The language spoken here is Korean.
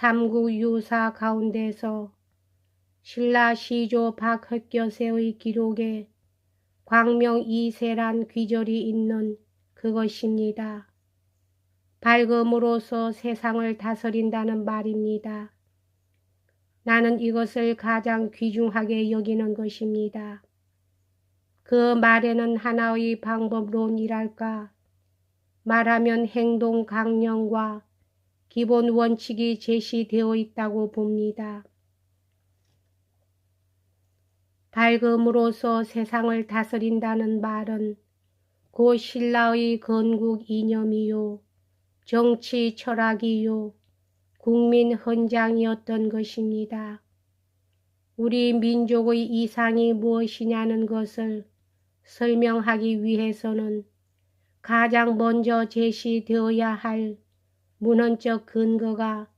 삼국 유사 가운데서 신라 시조 박흑교세의 기록에 광명 이세란 귀절이 있는 그것입니다. 밝음으로써 세상을 다스린다는 말입니다. 나는 이것을 가장 귀중하게 여기는 것입니다. 그 말에는 하나의 방법론이랄까 말하면 행동 강령과 기본 원칙이 제시되어 있다고 봅니다. 밝음으로써 세상을 다스린다는 말은 고 신라의 건국 이념이요, 정치 철학이요, 국민 헌장이었던 것입니다. 우리 민족의 이상이 무엇이냐는 것을 설명하기 위해서는 가장 먼저 제시되어야 할 문헌적 근거가